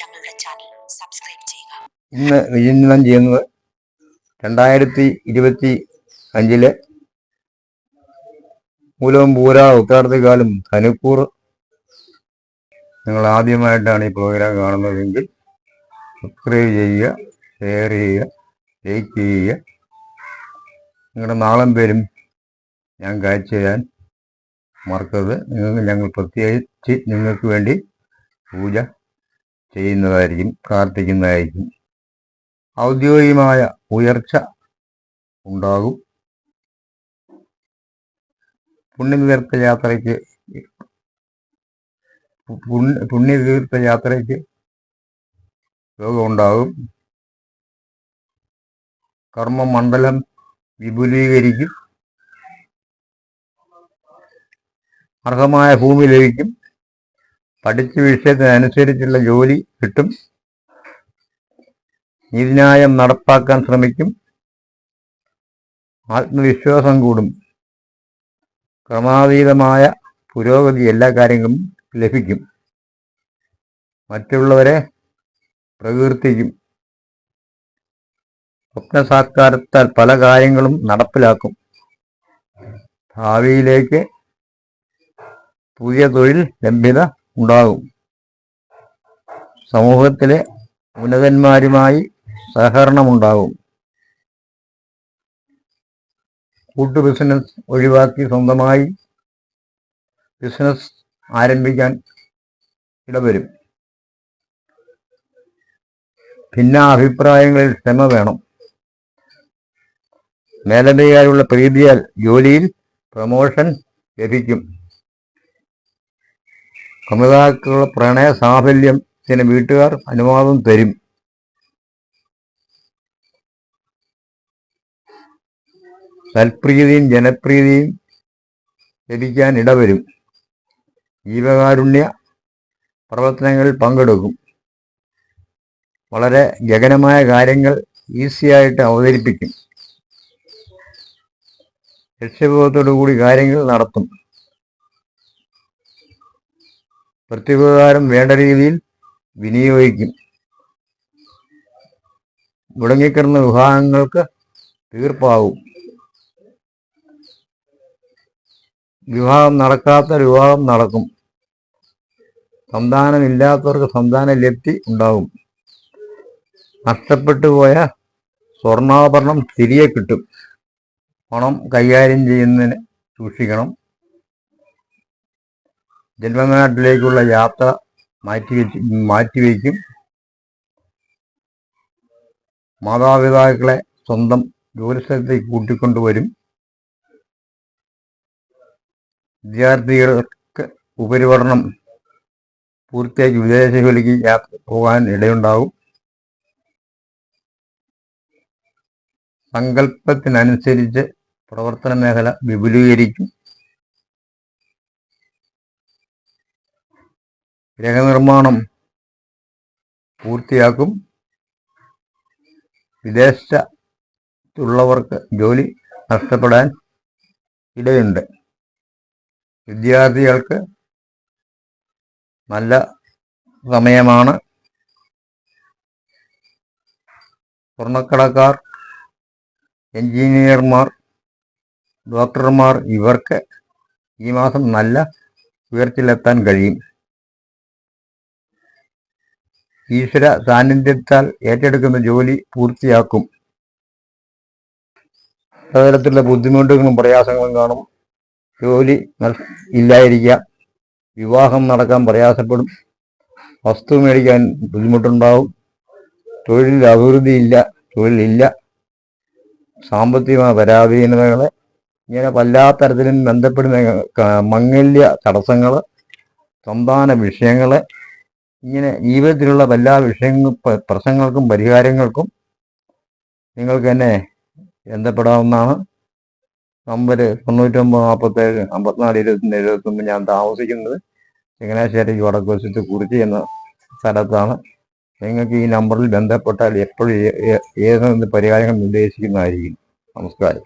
ഞങ്ങളുടെ channel subscribe ചെയ്യുക. ഇന്ന് വിചിന്തനം ചെയ്യുന്നത് രണ്ടായിരത്തി ഇരുപത്തി അഞ്ചിലെ മൂലവും പൂര ഉത്താർത്തിക്കാലം ധനുക്കൂർ. നിങ്ങൾ ആദ്യമായിട്ടാണ് ഈ പ്രോഗ്രാം കാണുന്നതെങ്കിൽ സബ്സ്ക്രൈബ് ചെയ്യുക ഷെയർ ചെയ്യുക ലൈക്ക് ചെയ്യുക. നിങ്ങളുടെ നാളം പേരും ഞാൻ കാഴ്ച ചെയ്യാൻ മറക്കരുത്. നിങ്ങൾക്ക് ഞങ്ങൾ പ്രത്യേകിച്ച് നിങ്ങൾക്ക് വേണ്ടി പൂജ ചെയ്യുന്നതായിരിക്കും പ്രാർത്ഥിക്കുന്നതായിരിക്കും. ഔദ്യോഗികമായ ഉയർച്ച ഉണ്ടാകും. പുണ്യതീർത്ഥ യാത്രയ്ക്ക് പുണ്യ- പുണ്യതീർത്ഥ യാത്രയ്ക്ക് യോഗമുണ്ടാകും. കർമ്മമണ്ഡലം വിപുലീകരിക്കും. അർഹമായ ഭൂമി ലഭിക്കും. പഠിച്ച വിഷയത്തിനനുസരിച്ചുള്ള ജോലി കിട്ടും. നീതിന്യായം നടപ്പാക്കാൻ ശ്രമിക്കും. ആത്മവിശ്വാസം കൂടും. ക്രമാതീതമായ പുരോഗതി എല്ലാ കാര്യങ്ങളും ലഭിക്കും. മറ്റുള്ളവരെ പ്രകീർത്തിക്കും. സ്വപ്നസാക്കാരത്താൽ പല കാര്യങ്ങളും നടപ്പിലാക്കും. ഭാവിയിലേക്ക് പുതിയ തൊഴിൽ ലഭ്യത ഉണ്ടാകും. സമൂഹത്തിലെ ഉന്നതന്മാരുമായി സഹകരണമുണ്ടാകും. കൂട്ടു ബിസിനസ് ഒഴിവാക്കി സ്വന്തമായി ബിസിനസ് ആരംഭിക്കാൻ ഇടവരും. ഭിന്ന അഭിപ്രായങ്ങളിൽ ക്ഷമ വേണം. മേലധികാരിയുള്ള പ്രീതിയാൽ ജോലിയിൽ പ്രമോഷൻ ലഭിക്കും. കമിതാക്കളുടെ പ്രണയ സാഫല്യത്തിന് വീട്ടുകാർ അനുവാദം തരും. തൽപ്രീതിയും ജനപ്രീതിയും ലഭിക്കാൻ ഇടവരും. ജീവകാരുണ്യ പ്രവർത്തനങ്ങളിൽ പങ്കെടുക്കും. വളരെ ഗഗനമായ കാര്യങ്ങൾ ഈസിയായിട്ട് അവതരിപ്പിക്കും. ലക്ഷ്യബോധത്തോടു കൂടി കാര്യങ്ങൾ നടത്തും. പ്രത്യുപകാരം വേണ്ട രീതിയിൽ വിനിയോഗിക്കും. മുടങ്ങിക്കിടന്ന വിവാഹങ്ങൾക്ക് തീർപ്പാവും. വിവാഹം നടക്കാത്ത വിവാഹം നടക്കും. സന്താനമില്ലാത്തവർക്ക് സന്താന ലബ്ധി ഉണ്ടാകും നഷ്ടപ്പെട്ടു പോയ സ്വർണാഭരണം തിരികെ കിട്ടും. പണം കൈകാര്യം ചെയ്യുന്നതിന് സൂക്ഷിക്കണം. ജന്മനാട്ടിലേക്കുള്ള യാത്ര മാറ്റി മാറ്റിവെച്ച് മാറ്റിവെക്കും മാതാപിതാക്കളെ സ്വന്തം ജോലിസ്ഥലത്തേക്ക് കൂട്ടിക്കൊണ്ടുവരും. വിദ്യാർത്ഥികൾക്ക് ഉപരിപഠനം പൂർത്തിയാക്കി വിദേശ ജോലിക്ക് യാത്ര പോകാൻ ഇടയുണ്ടാവും. സങ്കല്പത്തിനനുസരിച്ച് പ്രവർത്തന മേഖല വിപുലീകരിക്കും. ഗ്രഹനിർമ്മാണം പൂർത്തിയാക്കും. വിദേശത്തുള്ളവർക്ക് ജോലി നഷ്ടപ്പെടാൻ ഇടയുണ്ട്. വിദ്യാർത്ഥികൾക്ക് നല്ല സമയമാണ്. സ്വർണക്കടക്കാർ എഞ്ചിനീയർമാർ ഡോക്ടർമാർ ഇവർക്ക് ഈ മാസം നല്ല ഉയർച്ചയിലെത്താൻ കഴിയും. ഈശ്വര സാന്നിധ്യത്താൽ ഏറ്റെടുക്കുന്ന ജോലി പൂർത്തിയാക്കും. പലതരത്തിലുള്ള ബുദ്ധിമുട്ടുകളും പ്രയാസങ്ങളും കാണും. ജോലി ഇല്ലായിരിക്കാം. വിവാഹം നടക്കാൻ പ്രയാസപ്പെടും. വസ്തു മേടിക്കാൻ ബുദ്ധിമുട്ടുണ്ടാവും. തൊഴിൽ അഭിവൃദ്ധിയില്ല തൊഴിലില്ല സാമ്പത്തികമായ പരാധീനതകളെ ഇങ്ങനെ പല്ലാ തരത്തിലും ബന്ധപ്പെടുന്ന മംഗല്യ തടസ്സങ്ങൾ സന്താന വിഷയങ്ങൾ ഇങ്ങനെ ജീവിതത്തിലുള്ള എല്ലാ വിഷയങ്ങൾ പ്രശ്നങ്ങൾക്കും പരിഹാരങ്ങൾക്കും നിങ്ങൾക്ക് എന്നെ ബന്ധപ്പെടാവുന്നതാണ്. നമ്പർ തൊണ്ണൂറ്റൊമ്പത് നാൽപ്പത്തേഴ് അമ്പത്തിനാല് ഇരുപത്തിയൊന്ന് എഴുപത്തൊമ്പത് ഞാൻ താമസിക്കുന്നത് ചങ്ങനാശ്ശേരി വടക്കുവശത്ത് കുറിച്ചി എന്ന സ്ഥലത്താണ്. നിങ്ങൾക്ക് ഈ നമ്പറിൽ ബന്ധപ്പെട്ടാൽ എപ്പോഴും ഏതെന്ന് പരിഹാരങ്ങൾ നിർദ്ദേശിക്കുന്നതായിരിക്കും. നമസ്കാരം.